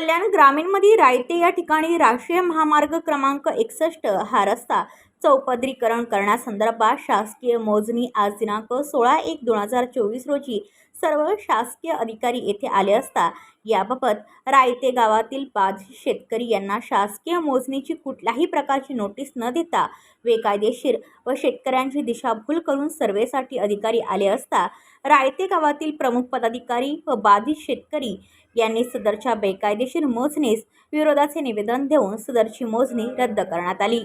कल्याण ग्रामीणमध्ये रायते या ठिकाणी राष्ट्रीय महामार्ग क्रमांक एकसष्ट हा रस्ता चौपदरीकरण करण्यासंदर्भात शासकीय मोजणी आज दिनांक सोळा एक दोन हजार चोवीस रोजी सर्व शासकीय अधिकारी येथे आले असता याबाबत रायते गावातील पाच शेतकरी यांना शासकीय मोजणीची कुठल्याही प्रकारची नोटीस न देता बेकायदेशीर व शेतकऱ्यांची दिशाभूल करून सर्वेसाठी अधिकारी आले असता रायते गावातील प्रमुख पदाधिकारी व बाधित शेतकरी यांनी सदरच्या बेकायदेशीर मोजणीस विरोधाचे निवेदन देऊन सदरची मोजणी रद्द करण्यात आली.